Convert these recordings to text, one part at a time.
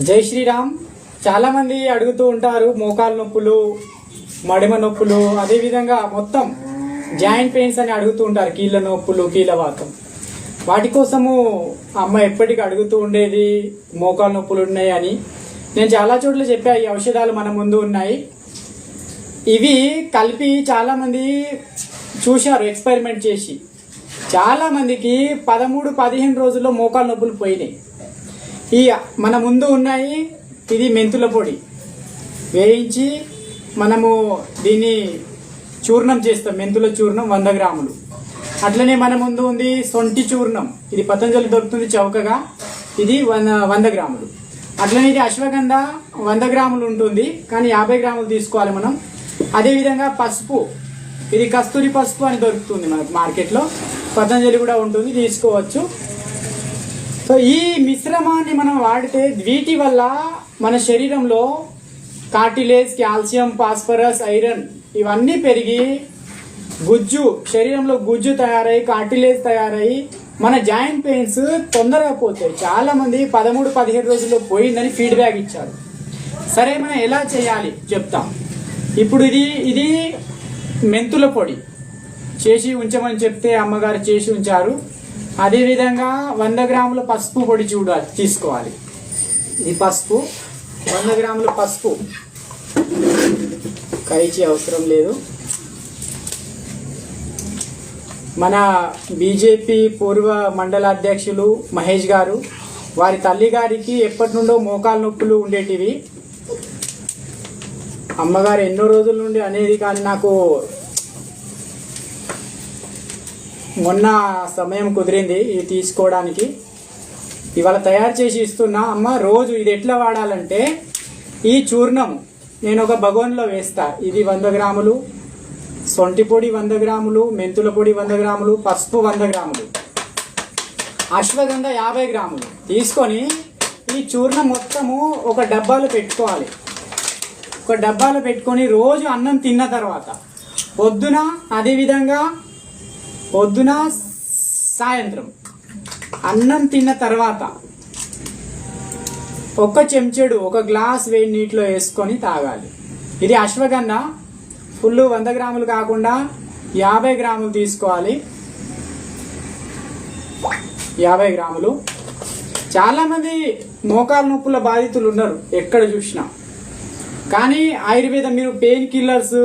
జై శ్రీరామ్. చాలా మంది అడుగుతూ ఉంటారు మోకాలు నొప్పులు మడిమ నొప్పులు అదేవిధంగా మొత్తం జాయింట్ పెయిన్స్ అని అడుగుతూ ఉంటారు కీళ్ళ నొప్పులు కీళ్ళవాతం వాటి కోసము అమ్మ ఎప్పటికీ అడుగుతూ ఉండేది మోకాలు నొప్పులు ఉన్నాయి అని. నేను చాలా చోట్ల చెప్పా ఈ ఔషధాలు మన ముందు ఉన్నాయి. ఇవి కలిపి చాలా మంది చూశారు ఎక్స్పెరిమెంట్ చేసి. చాలా మందికి పదమూడు పదిహేను రోజుల్లో మోకాలు నొప్పులు పోయినాయి. ఈ మన ముందు ఉన్నాయి ఇది మెంతుల పొడి. వేయించి మనము దీన్ని చూర్ణం చేస్తాం. మెంతుల చూర్ణం వంద గ్రాములు. అట్లనే మన ముందు ఉంది సొంటి చూర్ణం. ఇది పతంజలి దొరుకుతుంది చౌకగా. ఇది వంద వంద గ్రాములు. అట్లనే ఇది అశ్వగంధ వంద గ్రాములు ఉంటుంది. కానీ యాభై గ్రాములు తీసుకోవాలి మనం. అదేవిధంగా పసుపు. ఇది కస్తూరి పసుపు అని దొరుకుతుంది మనకు మార్కెట్లో. పతంజలి కూడా ఉంటుంది. తీసుకోవచ్చు. సో ఈ మిశ్రమాన్ని మనం వాడితే వీటి వల్ల మన శరీరంలో కార్టిలేజ్ కాల్షియం ఫాస్ఫరస్ ఐరన్ ఇవన్నీ పెరిగి గుజ్జు శరీరంలో గుజ్జు తయారై కార్టిలేజ్ తయారై మన జాయింట్ పెయిన్స్ తొందరగా పోతాయి. చాలా మంది పదమూడు పదిహేడు రోజుల్లో పోయిందని ఫీడ్బ్యాక్ ఇచ్చారు. సరే మనం ఎలా చేయాలి? చెప్తాం. ఇప్పుడు ఇది ఇది మెంతుల పొడి. చేసి ఉంచమని చెప్తే అమ్మగారు చేసి ఉంచారు. అదేవిధంగా వంద గ్రాముల పసుపు పొడి చూడాలి తీసుకోవాలి. ఇది పసుపు వంద గ్రాముల పసుపు. కైచి అవసరం లేదు. మన బీజేపీ పూర్వ మండల అధ్యక్షులు మహేష్ గారు వారి తల్లి గారికి ఎప్పటి నుండో మోకాలు నొప్పులు ఉండేటివి. అమ్మగారు ఎన్నో రోజుల నుండి అనేది కానీ నాకు మొన్న సమయం కుదిరింది ఇది తీసుకోవడానికి. ఇవాళ తయారు చేసి ఇస్తున్నా. అమ్మ రోజు ఇది ఎట్లా వాడాలంటే ఈ చూర్ణం నేను ఒక భగవన్లో వేస్తా. ఇది వంద గ్రాములు సొంటి పొడి వంద గ్రాములు మెంతుల పొడి వంద గ్రాములు పసుపు వంద గ్రాములు అశ్వగంధ యాభై గ్రాములు తీసుకొని ఈ చూర్ణం మొత్తము ఒక డబ్బాలో పెట్టుకోవాలి. ఒక డబ్బాలో పెట్టుకొని రోజు అన్నం తిన్న తర్వాత పొద్దున అదేవిధంగా పొద్దున సాయంత్రం. అన్నం తిన్న తర్వాత ఒక చెంచాడు ఒక గ్లాస్ వేడి నీటిలో వేసుకొని తాగాలి. ఇది అశ్వగంధ. ఫుల్ వంద గ్రాములు కాకుండా యాభై గ్రాములు తీసుకోవాలి. యాభై గ్రాములు. చాలామంది మోకాలు నొప్పుల బాధితులు ఉన్నారు ఎక్కడ చూసినా. కానీ ఆయుర్వేదం మీరు పెయిన్ కిల్లర్స్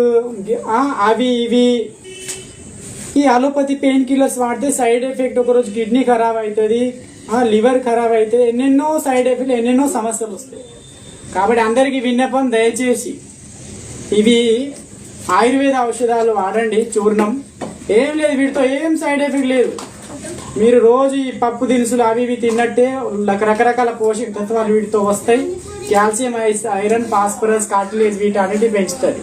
అవి ఇవి ఈ అలోపతి పెయిన్ కిల్లర్స్ వాడితే సైడ్ ఎఫెక్ట్ ఒకరోజు కిడ్నీ ఖరాబ్ అవుతుంది లివర్ ఖరాబ్ అయితే ఎన్నెన్నో సైడ్ ఎఫెక్ట్ ఎన్నెన్నో సమస్యలు వస్తాయి. కాబట్టి అందరికీ విన్నపం దయచేసి ఇవి ఆయుర్వేద ఔషధాలు వాడండి చూర్ణం. ఏం లేదు వీటితో ఏం సైడ్ ఎఫెక్ట్ లేదు. మీరు రోజు ఈ పప్పు దినుసులు అవి ఇవి తిన్నట్టే రకరకాల పోషక తత్వాలు వీటితో వస్తాయి. కాల్షియం ఐస్ ఐరన్ ఫాస్ఫరస్ కార్టిలేజ్ వీటి అన్నిటి పెంచుతుంది.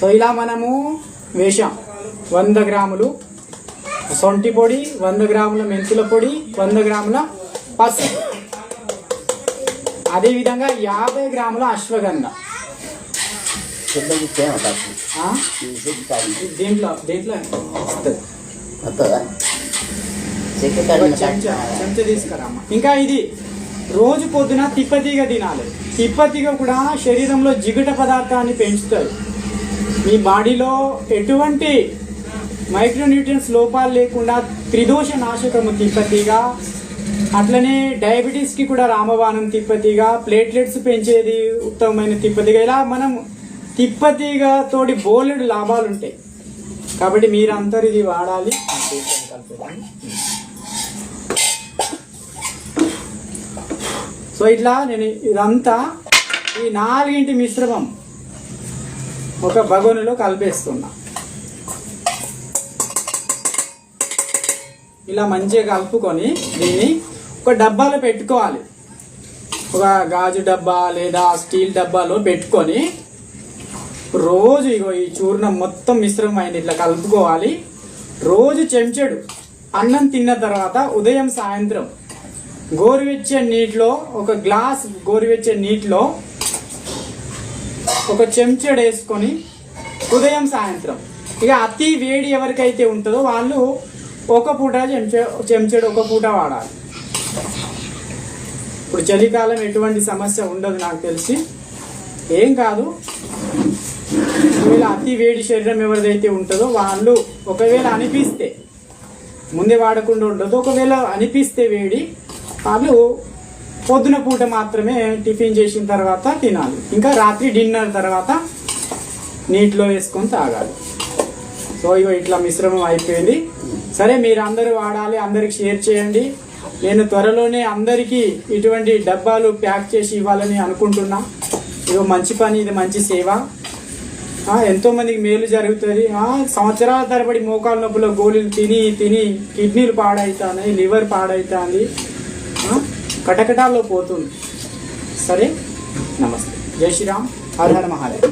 సో ఇలా మనము వేషాం వంద గ్రాములు సొంటి పొడి వంద గ్రాముల మెంతుల పొడి వంద గ్రాముల పసుపు. అదేవిధంగా యాభై గ్రాముల అశ్వగంధ. దీంట్లో? దీంట్లో? చెంచా చెంచా తీసుకురామ్మా. ఇంకా ఇది రోజు పొద్దున తిప్పతీగ తినాలి. తిప్పతీగ కూడా శరీరంలో జిగుట పదార్థాన్ని పెంచుతుంది మీ బాడీలో ఎటువంటి మైక్రోన్యూట్రియన్స్ లోపాలు లేకుండా త్రిదోష నాశకము తిప్పతిగా అట్లనే డయాబెటీస్కి కూడా రామబాణం తిప్పతిగా ప్లేట్లెట్స్ పెంచేది ఉత్తమమైన తిప్పతిగా. ఇలా మనం తిప్పతిగా తోటి బోలెడు లాభాలు ఉంటాయి కాబట్టి మీరందరూ ఇది వాడాలి. సో ఇట్లా నేను ఇదంతా ఈ నాలుగింటి మిశ్రమం ఒక బగోనిలో కలిపేస్తున్నా. ఇలా మంచిగా కలుపుకొని దీన్ని ఒక డబ్బాలో పెట్టుకోవాలి. ఒక గాజు డబ్బా లేదా స్టీల్ డబ్బాలో పెట్టుకొని రోజు ఇగో ఈ చూర్ణం మొత్తం మిశ్రమం ఇట్లా కలుపుకోవాలి. రోజు చెంచాడు అన్నం తిన్న తర్వాత ఉదయం సాయంత్రం గోరువెచ్చే నీటిలో ఒక గ్లాస్ గోరువెచ్చని నీటిలో ఒక చెంచాడు వేసుకొని ఉదయం సాయంత్రం. ఇక అతి వేడి ఎవరికైతే ఉంటుందో వాళ్ళు ఒక పూట చెంచా చెంచాడు ఒక పూట వాడాలి. ఇప్పుడు చలికాలం ఎటువంటి సమస్య ఉండదు నాకు తెలిసి. ఏం కాదు. ఒకవేళ అతి వేడి శరీరం ఎవరిదైతే ఉంటుందో వాళ్ళు ఒకవేళ అనిపిస్తే ముందే వాడకుండా ఉండదు ఒకవేళ అనిపిస్తే వేడి వాళ్ళు పొద్దున పూట మాత్రమే టిఫిన్ చేసిన తర్వాత తినాలి. ఇంకా రాత్రి డిన్నర్ తర్వాత నీటిలో వేసుకొని తాగాలి. సో ఇగో ఇట్లా మిశ్రమం అయిపోయింది. సరే మీరు అందరూ వాడాలి అందరికి షేర్ చేయండి. నేను త్వరలోనే అందరికీ ఇటువంటి డబ్బాలు ప్యాక్ చేసి ఇవ్వాలని అనుకుంటున్నా. ఇది మంచి పని ఇది మంచి సేవ. ఎంతోమందికి మేలు జరుగుతుంది. సంవత్సరాల తరబడి మోకాలు నొప్పులో గోళీలు తిని తిని కిడ్నీలు పాడవుతున్నాయి లివర్ పాడవుతుంది కటకటాల్లో పోతుంది. సరే నమస్తే. జై శ్రీరామ్. హర హర మహాదేవ్.